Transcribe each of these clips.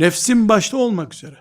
nefsim başta olmak üzere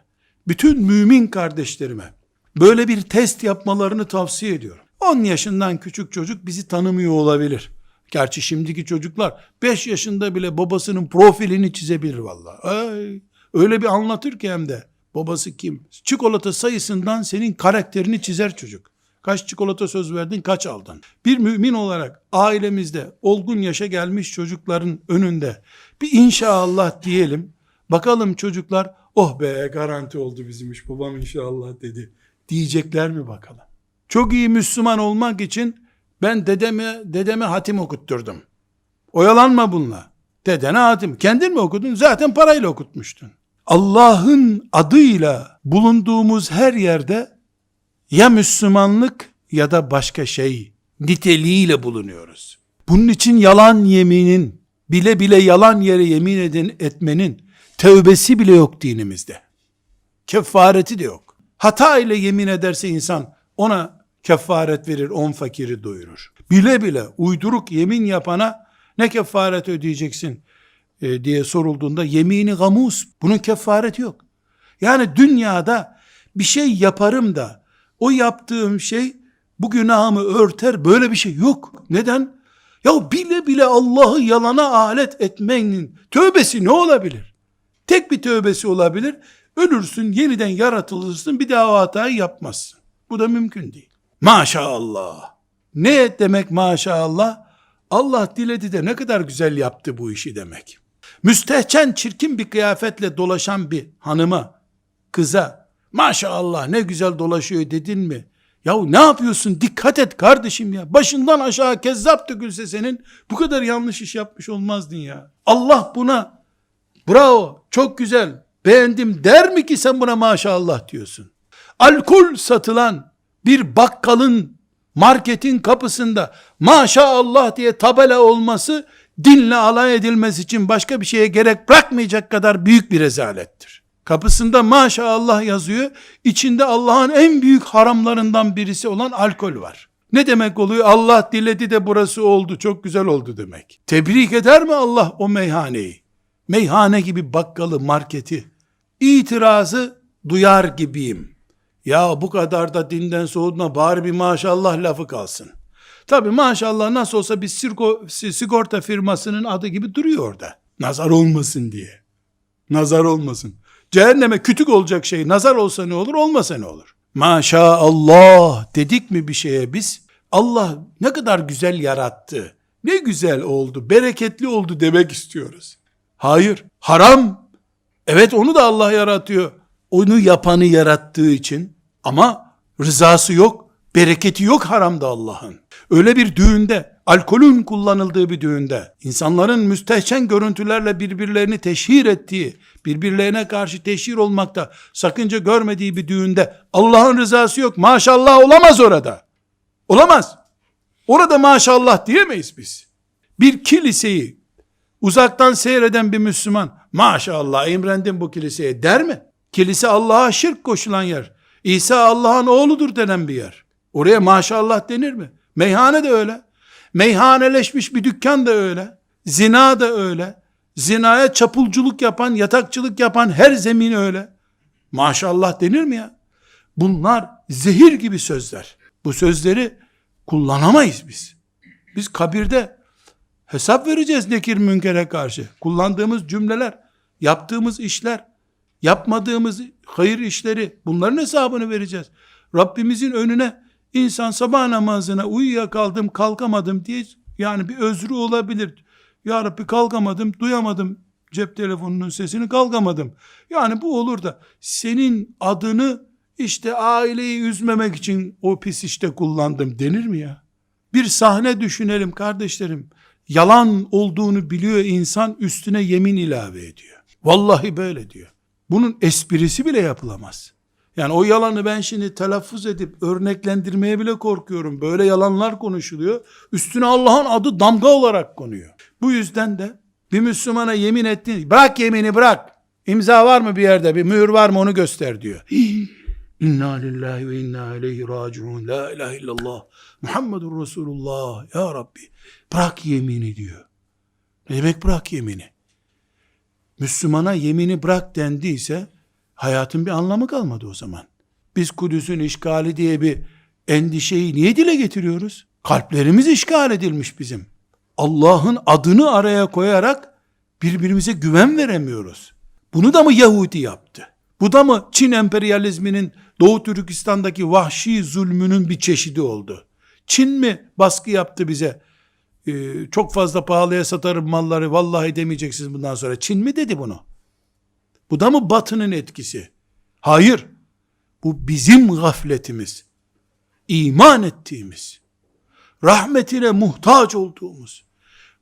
bütün mümin kardeşlerime böyle bir test yapmalarını tavsiye ediyorum. 10 yaşından küçük çocuk bizi tanımıyor olabilir. Gerçi şimdiki çocuklar 5 yaşında bile babasının profilini çizebilir vallahi. Ay, öyle bir anlatır ki hem de babası kim? Çikolata sayısından senin karakterini çizer çocuk. Kaç çikolata söz verdin, kaç aldın? Bir mümin olarak ailemizde olgun yaşa gelmiş çocukların önünde bir inşallah diyelim. Bakalım çocuklar oh be garanti oldu bizim iş babam inşallah dedi. Diyecekler mi bakalım? Çok iyi Müslüman olmak için ben dedeme dedeme hatim okutturdum. Oyalanma bununla. Dedene hatim. Kendin mi okudun? Zaten parayla okutmuştun. Allah'ın adıyla bulunduğumuz her yerde ya Müslümanlık ya da başka şey niteliğiyle bulunuyoruz. Bunun için yalan yeminin, bile bile yalan yere yemin edin, etmenin tövbesi bile yok dinimizde. Kefareti de yok. Hata ile yemin ederse insan ona kefaret verir, on fakiri doyurur. Bile bile uyduruk yemin yapana ne kefaret ödeyeceksin e, diye sorulduğunda yemini gamus. Bunun kefareti yok. Yani dünyada bir şey yaparım da o yaptığım şey bu günahımı örter böyle bir şey yok. Neden? Ya bile bile Allah'ı yalana alet etmenin tövbesi ne olabilir? Tek bir tövbesi olabilir. Ölürsün, yeniden yaratılırsın, bir daha o hatayı yapmazsın. Bu da mümkün değil. Maşallah. Ne demek maşallah? Allah diledi de ne kadar güzel yaptı bu işi demek. Müstehcen çirkin bir kıyafetle dolaşan bir hanıma, kıza maşallah ne güzel dolaşıyor dedin mi? Yahu ne yapıyorsun? Dikkat et kardeşim ya. Başından aşağı kezzap dökülse senin bu kadar yanlış iş yapmış olmazdın ya. Allah buna bravo çok güzel beğendim der mi ki sen buna maşallah diyorsun. Alkol satılan bir bakkalın marketin kapısında maşallah diye tabela olması dinle alay edilmesi için başka bir şeye gerek bırakmayacak kadar büyük bir rezalettir. Kapısında maşallah yazıyor. içinde Allah'ın en büyük haramlarından birisi olan alkol var. Ne demek oluyor? Allah diledi de burası oldu, çok güzel oldu demek. Tebrik eder mi Allah o meyhaneyi? Meyhane gibi bakkalı, marketi. İtirazı duyar gibiyim. Ya bu kadar da dinden soğudma bari bir maşallah lafı kalsın. Tabi maşallah nasıl olsa bir sirko, sigorta firmasının adı gibi duruyor orada. Nazar olmasın diye. Nazar olmasın. Cehenneme kütük olacak şey nazar olsa ne olur olmasa ne olur. Maşallah dedik mi bir şeye biz Allah ne kadar güzel yarattı. Ne güzel oldu, bereketli oldu demek istiyoruz. Hayır, haram. Evet onu da Allah yaratıyor. Onu yapanı yarattığı için ama rızası yok, bereketi yok haramda Allah'ın. Öyle bir düğünde, alkolün kullanıldığı bir düğünde, insanların müstehcen görüntülerle birbirlerini teşhir ettiği, birbirlerine karşı teşhir olmakta sakınca görmediği bir düğünde Allah'ın rızası yok. Maşallah olamaz orada. Olamaz. Orada maşallah diyemeyiz biz. Bir kiliseyi uzaktan seyreden bir Müslüman maşallah imrendim bu kiliseye der mi? Kilise Allah'a şirk koşulan yer. İsa Allah'ın oğludur denen bir yer. Oraya maşallah denir mi? Meyhane de öyle. Meyhaneleşmiş bir dükkan da öyle. Zina da öyle. Zinaya çapulculuk yapan, yatakçılık yapan her zemin öyle. Maşallah denir mi ya? Bunlar zehir gibi sözler. Bu sözleri kullanamayız biz. Biz kabirde hesap vereceğiz nekir münkere karşı. Kullandığımız cümleler, yaptığımız işler, yapmadığımız hayır işleri bunların hesabını vereceğiz. Rabbimizin önüne insan sabah namazına uyuyakaldım kalkamadım diye yani bir özrü olabilir. Ya Rabbi kalkamadım duyamadım cep telefonunun sesini kalkamadım. Yani bu olur da senin adını işte aileyi üzmemek için o pis işte kullandım denir mi ya? Bir sahne düşünelim kardeşlerim. Yalan olduğunu biliyor insan üstüne yemin ilave ediyor. Vallahi böyle diyor. Bunun esprisi bile yapılamaz. Yani o yalanı ben şimdi telaffuz edip örneklendirmeye bile korkuyorum. Böyle yalanlar konuşuluyor. Üstüne Allah'ın adı damga olarak konuyor. Bu yüzden de bir Müslümana yemin ettin. Bırak yemini bırak. İmza var mı bir yerde? Bir mühür var mı onu göster diyor. İnna lillahi ve inna ileyhi raciun. La ilahe illallah. Muhammedur Resulullah. Ya Rabbi. Bırak yemini diyor. Ne demek bırak yemini? Müslümana yemini bırak dendiyse hayatın bir anlamı kalmadı o zaman. Biz Kudüs'ün işgali diye bir endişeyi niye dile getiriyoruz? Kalplerimiz işgal edilmiş bizim. Allah'ın adını araya koyarak birbirimize güven veremiyoruz. Bunu da mı Yahudi yaptı? Bu da mı Çin emperyalizminin Doğu Türkistan'daki vahşi zulmünün bir çeşidi oldu? Çin mi baskı yaptı bize? Ee, çok fazla pahalıya satarım malları vallahi demeyeceksiniz bundan sonra. Çin mi dedi bunu? Bu da mı batının etkisi? Hayır. Bu bizim gafletimiz. İman ettiğimiz, rahmetine muhtaç olduğumuz,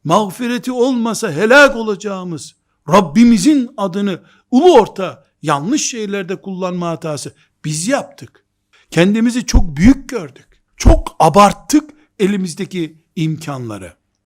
mağfireti olmasa helak olacağımız Rabbimizin adını ulu orta yanlış şeylerde kullanma hatası biz yaptık. Kendimizi çok büyük gördük. Çok abarttık elimizdeki imkanları.